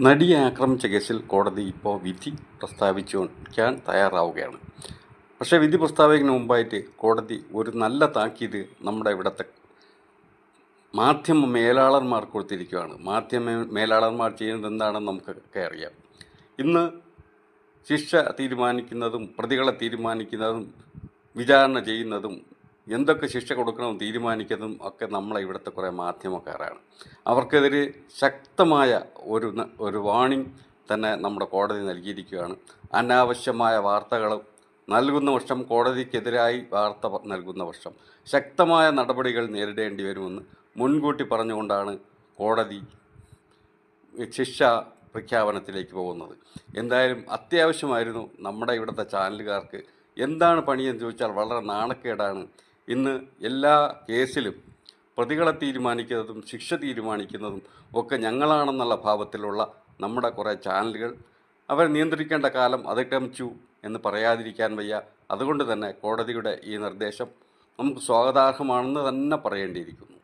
നടിയെ ആക്രമിച്ച കേസിൽ കോടതി ഇപ്പോൾ വിധി പ്രസ്താവിക്കാൻ തയ്യാറാവുകയാണ്. പക്ഷേ വിധി പ്രസ്താവിക്കുന്ന മുമ്പായിട്ട് കോടതി ഒരു നല്ല താക്കീത് നമ്മുടെ ഇവിടുത്തെ മാധ്യമ മേലാളന്മാർ കൊടുത്തിരിക്കുകയാണ്. മാധ്യമ മേലാളന്മാർ ചെയ്യുന്നത് എന്താണെന്ന് നമുക്കൊക്കെ അറിയാം. ഇന്ന് ശിക്ഷ തീരുമാനിക്കുന്നതും പ്രതികളെ തീരുമാനിക്കുന്നതും വിചാരണ ചെയ്യുന്നതും എന്തൊക്കെ ശിക്ഷ കൊടുക്കണമെന്ന് തീരുമാനിക്കുന്നതും ഒക്കെ നമ്മളെ ഇവിടുത്തെ കുറേ മാധ്യമക്കാരാണ്. അവർക്കെതിരെ ശക്തമായ ഒരു ഒരു വാണിംഗ് തന്നെ നമ്മുടെ കോടതി നൽകിയിരിക്കുകയാണ്. അനാവശ്യമായ വാർത്തകൾ നൽകുന്ന വർഷം കോടതിക്കെതിരായി വാർത്ത നൽകുന്ന വർഷം ശക്തമായ നടപടികൾ നേരിടേണ്ടി വരുമെന്ന് മുൻകൂട്ടി പറഞ്ഞുകൊണ്ടാണ് കോടതി ശിക്ഷ പ്രഖ്യാപനത്തിലേക്ക് പോകുന്നത്. എന്തായാലും അത്യാവശ്യമായിരുന്നു നമ്മുടെ ഇവിടുത്തെ ചാനലുകാർക്ക് എന്താണ് പണിയെന്ന് ചോദിച്ചാൽ വളരെ നാണക്കേടാണ് ഇന്ന് എല്ലാ കേസിലും പ്രതികളെ തീരുമാനിക്കുന്നതും ശിക്ഷ തീരുമാനിക്കുന്നതും ഒക്കെ ഞങ്ങളാണെന്നുള്ള ഭാവത്തിലുള്ള നമ്മുടെ കുറേ ചാനലുകൾ. അവർ നിയന്ത്രിക്കേണ്ട കാലം അതിക്രമിച്ചു എന്ന് പറയാതിരിക്കാൻ വയ്യ. അതുകൊണ്ട് തന്നെ കോടതിയുടെ ഈ നിർദ്ദേശം നമുക്ക് സ്വാഗതാർഹമാണെന്ന് തന്നെ പറയേണ്ടിയിരിക്കുന്നു.